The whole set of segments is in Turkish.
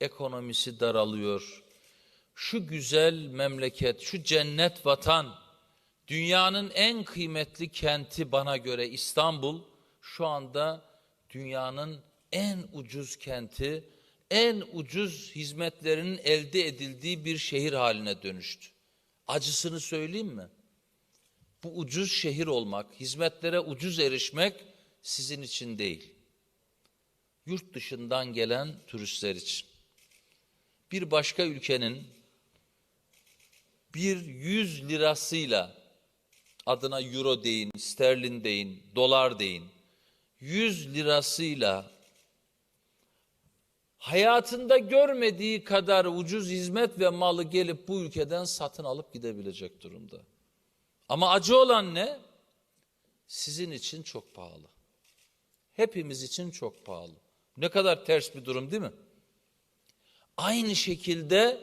ekonomisi daralıyor. Şu güzel memleket, şu cennet vatan, dünyanın en kıymetli kenti bana göre İstanbul, şu anda dünyanın en ucuz kenti, en ucuz hizmetlerin elde edildiği bir şehir haline dönüştü. Acısını söyleyeyim mi? Bu ucuz şehir olmak, hizmetlere ucuz erişmek sizin için değil. Yurt dışından gelen turistler için. Bir başka ülkenin bir yüz lirasıyla adına euro deyin, sterlin deyin, dolar deyin. Yüz lirasıyla hayatında görmediği kadar ucuz hizmet ve malı gelip bu ülkeden satın alıp gidebilecek durumda. Ama acı olan ne? Sizin için çok pahalı. Hepimiz için çok pahalı. Ne kadar ters bir durum değil mi? Aynı şekilde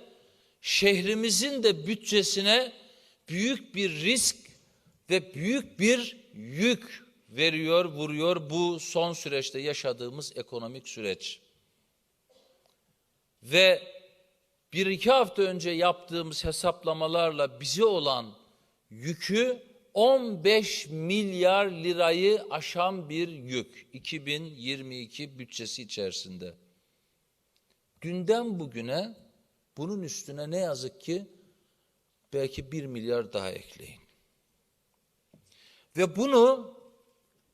şehrimizin de bütçesine büyük bir risk ve büyük bir yük veriyor, vuruyor bu son süreçte yaşadığımız ekonomik süreç. Ve bir iki hafta önce yaptığımız hesaplamalarla bize olan yükü 15 milyar lirayı aşan bir yük 2022 bütçesi içerisinde. Dünden bugüne bunun üstüne ne yazık ki belki 1 milyar daha ekleyin. Ve bunu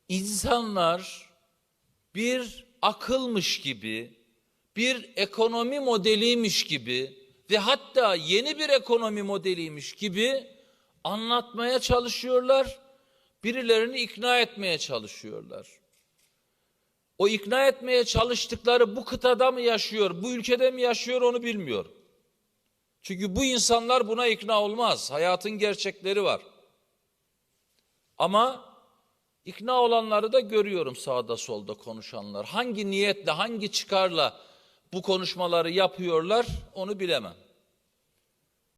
insanlar bir akılmış gibi, bir ekonomi modeliymiş gibi ve hatta yeni bir ekonomi modeliymiş gibi anlatmaya çalışıyorlar. Birilerini ikna etmeye çalışıyorlar. O ikna etmeye çalıştıkları bu kıtada mı yaşıyor, bu ülkede mi yaşıyor onu bilmiyor. Çünkü bu insanlar buna ikna olmaz. Hayatın gerçekleri var. Ama ikna olanları da görüyorum sağda solda konuşanlar. Hangi niyetle, hangi çıkarla bu konuşmaları yapıyorlar onu bilemem.